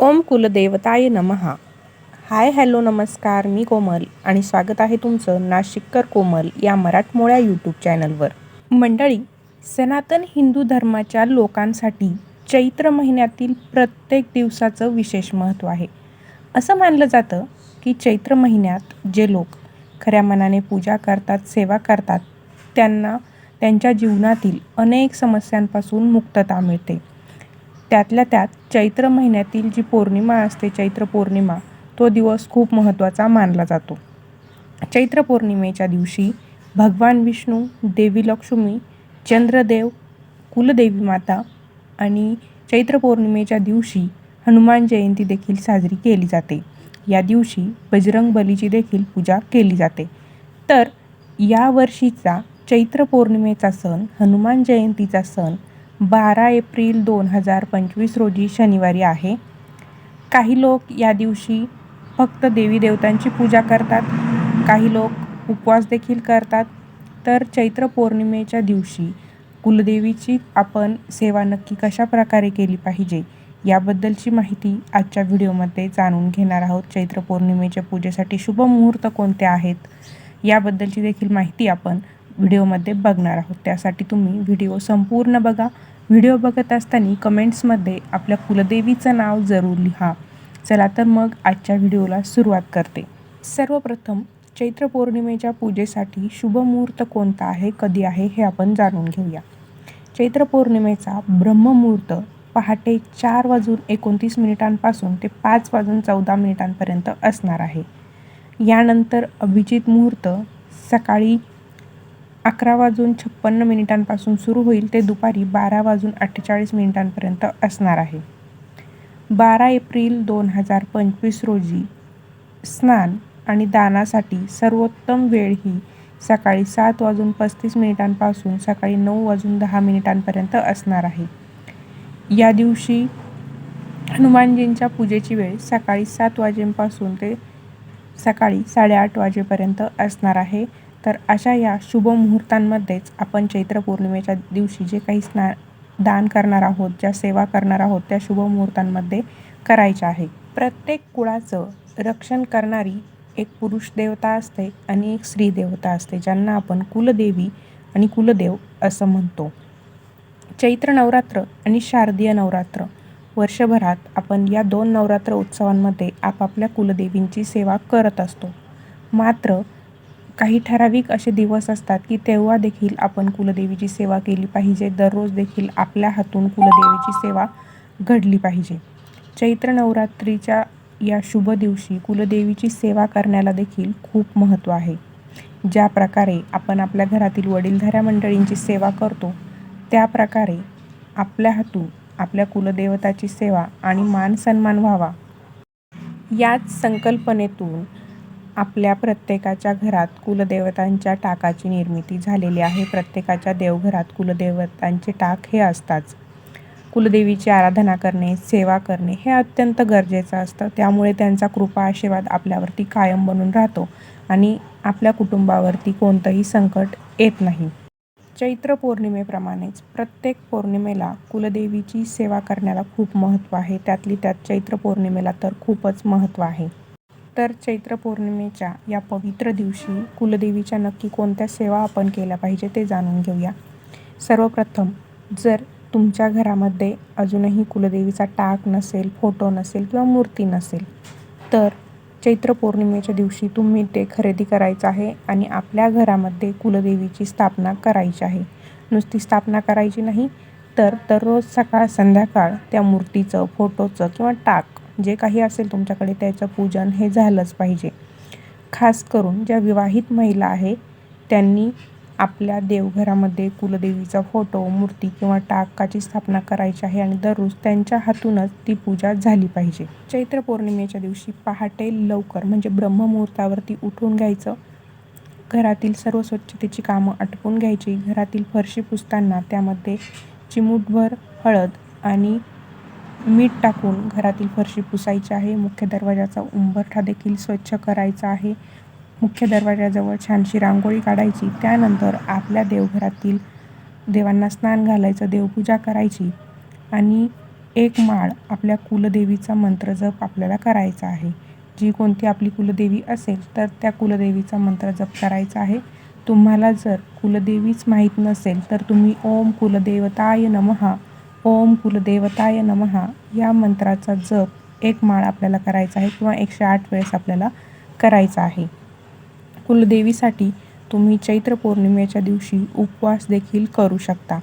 ओम कुलदेवताय नमहा. Hi hello नमस्कार मी कोमल आणि स्वागत आहे तुमचं नाशिककर कोमल या मराठमोळ्या यूट्यूब चॅनलवर. मंडळी सनातन हिंदू धर्माच्या लोकांसाठी चैत्र महिन्यातील प्रत्येक दिवसाचं विशेष महत्त्व आहे. असं मानलं जातं की चैत्र महिन्यात जे लोक खऱ्या मनाने पूजा करतात सेवा करतात त्यांना त्यांच्या जीवनातील अनेक समस्यांपासून मुक्तता मिळते. त्यातल्या त्यात चैत्र महिन्यातील जी पौर्णिमा असते चैत्र पौर्णिमा तो दिवस खूप महत्त्वाचा मानला जातो. चैत्र पौर्णिमेच्या दिवशी भगवान विष्णू देवी लक्ष्मी चंद्रदेव कुलदेवी माता आणि चैत्र पौर्णिमेच्या दिवशी हनुमान जयंती देखील साजरी केली जाते. या दिवशी बजरंग बलीची देखील पूजा केली जाते. तर या वर्षीचा चैत्र पौर्णिमेचा सण हनुमान जयंतीचा सण बारा एप्रिल दोन हजार पंचवीस रोजी शनिवारी आहे. काही लोक या दिवशी फक्त देवी देवतांची पूजा करतात. काही लोक उपवास देखील करतात. तर चैत्र पौर्णिमेच्या दिवशी कुलदेवीची आपण सेवा नक्की कशा प्रकारे केली पाहिजे याबद्दलची माहिती आजच्या व्हिडिओमध्ये जाणून घेणार आहोत. चैत्र पौर्णिमेच्या पूजेसाठी शुभ मुहूर्त कोणते आहेत याबद्दलची देखील माहिती आपण व्हिडिओमध्ये बघणार आहोत. त्यासाठी तुम्ही व्हिडिओ संपूर्ण बघा. व्हिडिओ बघत असताना कमेंट्समध्ये आपल्या कुलदेवीचं नाव जरूर लिहा. चला तर मग आजच्या व्हिडिओला सुरुवात करते. सर्वप्रथम चैत्र पौर्णिमेच्या पूजेसाठी शुभ मुहूर्त कोणता आहे कधी आहे हे आपण जाणून घेऊया. चैत्र पौर्णिमेचा ब्रह्ममुहूर्त पहाटे चार वाजून एकोणतीस मिनिटांपासून ते पाच वाजून चौदा मिनिटांपर्यंत असणार आहे. यानंतर अभिजित मुहूर्त सकाळी अकरा वाजून छप्पन्न मिनिटांपासून सुरू होईल ते दुपारी बारा वाजून अठ्ठेचाळीस मिनिटांपर्यंत असणार आहे. बारा एप्रिल दोन हजार पंचवीस रोजी स्नान आणि दानासाठी सर्वोत्तम वेळ ही सकाळी सात वाजून पस्तीस मिनिटांपासून सकाळी नऊ वाजून दहा मिनिटांपर्यंत असणार आहे. या दिवशी हनुमानजींच्या पूजेची वेळ सकाळी सात वाजेपासून ते सकाळी साडेआठ वाजेपर्यंत असणार आहे. तर अशा या शुभ मुहूर्तांमध्येच आपण चैत्र पौर्णिमेच्या दिवशी जे काही स्ना दान करणार आहोत ज्या सेवा करणार आहोत त्या शुभ मुहूर्तांमध्ये करायच्या आहे. प्रत्येक कुळाचं रक्षण करणारी एक पुरुष देवता असते आणि एक स्त्री देवता असते ज्यांना आपण कुलदेवी आणि कुलदेव असं म्हणतो. चैत्र नवरात्र आणि शारदीय नवरात्र वर्षभरात आपण या दोन नवरात्र उत्सवांमध्ये आपापल्या कुलदेवींची सेवा करत असतो. मात्र काही ठराविक असे दिवस असतात की तेव्हा देखील आपण कुलदेवीची सेवा केली पाहिजे. दररोज देखील आपल्या हातून कुलदेवीची सेवा घडली पाहिजे. चैत्र नवरात्रीच्या या शुभ दिवशी कुलदेवीची सेवा करण्याला देखील खूप महत्त्व आहे. ज्या प्रकारे आपण आपल्या घरातील वडीलधाऱ्या मंडळींची सेवा करतो त्या प्रकारे आपल्या हातून आपल्या कुलदेवताची सेवा आणि मान सन्मान व्हावा. याच संकल्पनेतून आपल्या प्रत्येकाच्या घरात कुलदेवतांच्या टाकाची निर्मिती झालेली आहे. प्रत्येकाच्या देवघरात कुलदेवतांचे टाक हे असताच कुलदेवीची आराधना करणे सेवा करणे हे अत्यंत गरजेचं असतं. त्यामुळे त्यांचा कृपा आशीर्वाद आपल्यावरती कायम बनून राहतो आणि आपल्या कुटुंबावरती कोणतंही संकट येत नाही. चैत्र पौर्णिमेप्रमाणेच प्रत्येक पौर्णिमेला कुलदेवीची सेवा करण्याला खूप महत्त्व आहे. त्यातली त्यात चैत्र पौर्णिमेला तर खूपच महत्त्व आहे. तर चैत्र पौर्णिमेच्या या पवित्र दिवशी कुलदेवीच्या नक्की कोणत्या सेवा आपण केल्या पाहिजे ते जाणून घेऊया. सर्वप्रथम जर तुमच्या घरामध्ये अजूनही कुलदेवीचा टाक नसेल फोटो नसेल किंवा मूर्ती नसेल तर चैत्र पौर्णिमेच्या दिवशी तुम्ही ते खरेदी करायचं आहे आणि आपल्या घरामध्ये कुलदेवीची स्थापना करायची आहे. नुसती स्थापना करायची नाही तर दररोज सकाळ संध्याकाळ त्या मूर्तीचं फोटोचं किंवा टाक जे काही असेल तुमच्याकडे त्याचं पूजन हे झालंच पाहिजे. खास करून ज्या विवाहित महिला आहे त्यांनी आपल्या देवघरामध्ये कुलदेवीचा फोटो मूर्ती किंवा टाकाची स्थापना करायची आहे आणि दररोज त्यांच्या हातूनच ती पूजा झाली पाहिजे. चैत्र पौर्णिमेच्या दिवशी पहाटे लवकर म्हणजे ब्रह्ममुहूर्तावरती उठून घ्यायचं. घरातील सर्व स्वच्छतेची कामं आटपून घ्यायची. घरातील फरशी पुसताना त्यामध्ये चिमूटभर हळद आणि मीठ टाकून घरातील फरशी पुसायची आहे. मुख्य दरवाजाचा उंबरठा देखील स्वच्छ करायचा आहे. मुख्य दरवाजाजवळ छानशी रांगोळी काढायची. त्यानंतर आपल्या देवघरातील देवांना स्नान घालायचं देवपूजा करायची आणि एक माळ आपल्या कुलदेवीचा मंत्र जप आपल्याला करायचा आहे. जी कोणती आपली कुलदेवी असेल तर त्या कुलदेवीचा मंत्र जप करायचा आहे. तुम्हाला जर कुलदेवीच माहीत नसेल तर तुम्ही ओम कुलदेवताय नमहा ओम कुलदेवताय नमहा या मंत्राचा जप एक माळ आपल्याला करायचा आहे किंवा एकशे आठ वेळेस आपल्याला करायचा आहे. कुलदेवीसाठी तुम्ही चैत्र पौर्णिमेच्या दिवशी उपवास देखील करू शकता.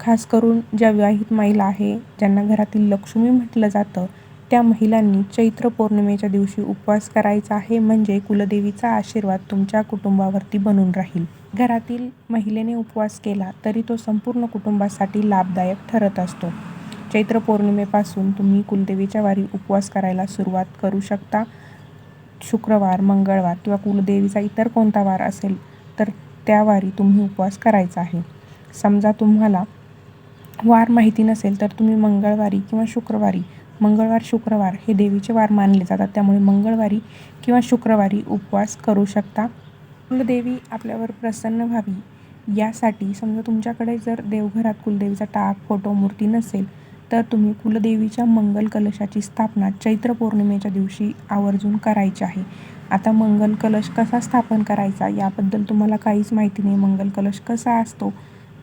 खास करून ज्या विवाहित महिला आहे ज्यांना घरातील लक्ष्मी म्हटलं जातं त्या महिलांनी चैत्र पौर्णिमेच्या दिवशी उपवास करायचा आहे म्हणजे कुलदेवीचा आशीर्वाद तुमच्या कुटुंबावरती बनून राहील. घरातील महिलेने उपवास केला तरी तो संपूर्ण कुटुंबासाठी लाभदायक ठरत असतो. चैत्र पौर्णिमेपासून तुम्ही कुलदेवीच्या वारी उपवास करायला सुरुवात करू शकता. शुक्रवार मंगळवार किंवा कुलदेवीचा इतर कोणता वार असेल तर त्या वारी तुम्ही उपवास करायचा आहे. समजा तुम्हाला वार माहिती नसेल तर तुम्ही मंगळवारी किंवा शुक्रवारी मंगळवार शुक्रवार हे देवीचे वार मानले जातात. त्यामुळे मंगळवारी किंवा शुक्रवारी उपवास करू शकता. कुलदेवी आपल्यावर प्रसन्न व्हावी. यासाठी समजा तुमच्याकडे जर देवघरात कुलदेवीचा टाक फोटो मूर्ती नसेल तर तुम्ही कुलदेवीच्या मंगल कलशाची स्थापना चैत्र पौर्णिमेच्या दिवशी आवर्जून करायची आहे. आता मंगल कलश कसा स्थापन करायचा याबद्दल तुम्हाला काहीच माहिती नाही. मंगल कलश कसा असतो?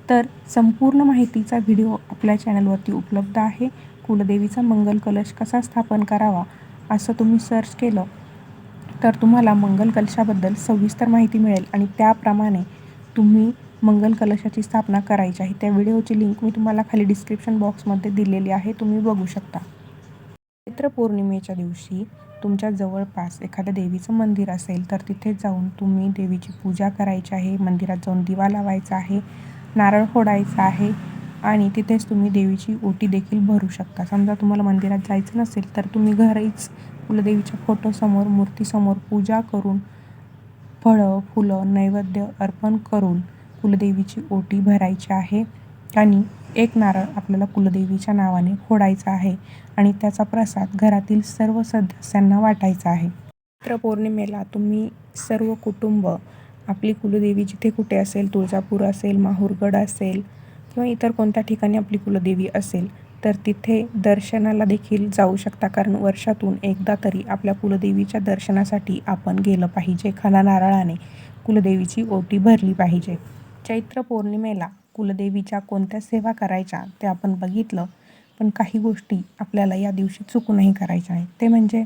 तर संपूर्ण माहितीचा व्हिडिओ आपल्या चॅनलवरती उपलब्ध आहे. कुलदेवीचा मंगल कलश कसा स्थापन करावा असं तुम्ही सर्च केलं तर तुम्हाला मंगल कलशाबद्दल सविस्तर माहिती मिळेल आणि त्याप्रमाणे तुम्ही मंगल कलशाची स्थापना करायची आहे. त्या व्हिडिओची लिंक मी तुम्हाला खाली डिस्क्रिप्शन बॉक्समध्ये दिलेली आहे. तुम्ही बघू शकता. चैत्र पौर्णिमेच्या दिवशी तुमच्या जवळपास एखाद्या देवीचं मंदिर असेल तर तिथे जाऊन तुम्ही देवीची पूजा करायची आहे. मंदिरात जाऊन दिवा लावायचा आहे. नारळ फोडायचा आहे आणि तिथेच तुम्ही देवीची ओटी देखील भरू शकता. समजा तुम्हाला मंदिरात जायचं नसेल तर तुम्ही घरीच कुलदेवीच्या फोटोसमोर मूर्तीसमोर पूजा करून फळं फुलं नैवेद्य अर्पण करून कुलदेवीची ओटी भरायची आहे आणि एक नारळ आपल्याला कुलदेवीच्या नावाने फोडायचा आहे आणि त्याचा प्रसाद घरातील सर्व सदस्यांना वाटायचा आहे. चैत्र पौर्णिमेला तुम्ही सर्व कुटुंब आपली कुलदेवी जिथे कुठे असेल तुळजापूर असेल माहूरगड असेल किंवा इतर कोणत्या ठिकाणी आपली कुलदेवी असेल तर तिथे दर्शनाला देखील जाऊ शकता. कारण वर्षातून एकदा तरी आपल्या कुलदेवीच्या दर्शनासाठी आपण गेलं पाहिजे. खाना नारळाने कुलदेवीची ओटी भरली पाहिजे. चैत्र पौर्णिमेला कुलदेवीच्या कोणत्या सेवा करायच्या ते आपण बघितलं पण काही गोष्टी आपल्याला या दिवशी चुकूनही करायच्या आहेत. ते म्हणजे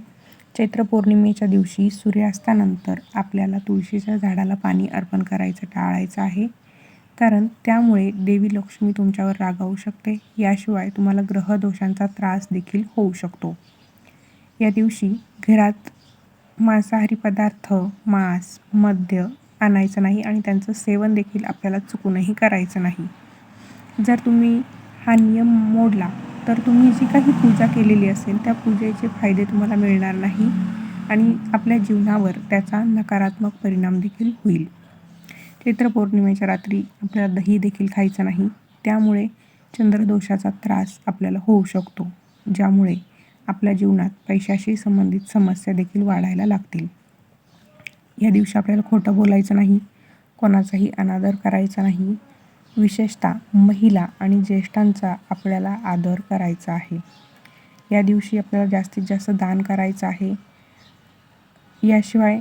चैत्र पौर्णिमेच्या दिवशी सूर्यास्तानंतर आपल्याला तुळशीच्या झाडाला पाणी अर्पण करायचं टाळायचं आहे. कारण त्यामुळे देवी लक्ष्मी तुमच्यावर रागावू शकते. याशिवाय तुम्हाला ग्रहदोषांचा त्रास देखील होऊ शकतो. या दिवशी घरात मांसाहारी पदार्थ मांस मद्य आणायचं नाही आणि त्यांचं सेवन देखील आपल्याला चुकूनही करायचं नाही. जर तुम्ही हा नियम मोडला तर तुम्ही जी काही पूजा केलेली असेल त्या पूजेचे फायदे तुम्हाला मिळणार नाही आणि आपल्या जीवनावर त्याचा नकारात्मक परिणाम देखील होईल. चैत्र पौर्णिमेच्या रात्री आपल्याला दही देखील खायचं नाही त्यामुळे चंद्रदोषाचा त्रास आपल्याला होऊ शकतो ज्यामुळे आपल्या जीवनात पैशाशी संबंधित समस्या देखील वाढायला लागतील. या दिवशी आपल्याला खोटं बोलायचं नाही कोणाचाही अनादर करायचा नाही विशेषतः महिला आणि ज्येष्ठांचा आपल्याला आदर करायचा आहे. या दिवशी आपल्याला जास्तीत जास्त दान करायचं आहे. याशिवाय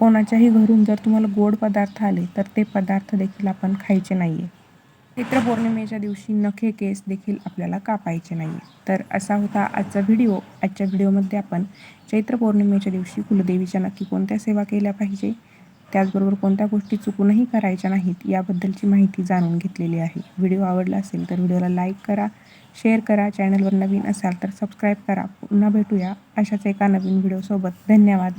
कोणाच्याही घरून जर तुम्हाला गोड पदार्थ आले तर ते पदार्थ देखील आपण खायचे नाही आहे चैत्र पौर्णिमेच्या दिवशी नखे केस देखील आपल्याला कापायचे नाही तर असा होता आजचा व्हिडिओ. आजच्या व्हिडिओमध्ये आपण चैत्र पौर्णिमेच्या दिवशी कुलदेवीच्या नक्की कोणत्या सेवा केल्या पाहिजे? त्याचबरोबर कोणत्या गोष्टी चुकूनही करायच्या नाहीत याबद्दलची माहिती जाणून घेतलेली आहे. व्हिडिओ आवडला असेल तर व्हिडिओला लाईक करा शेअर करा चॅनलवर नवीन असाल तर सबस्क्राईब करा. पुन्हा भेटूया अशाच एका नवीन व्हिडिओसोबत. धन्यवाद.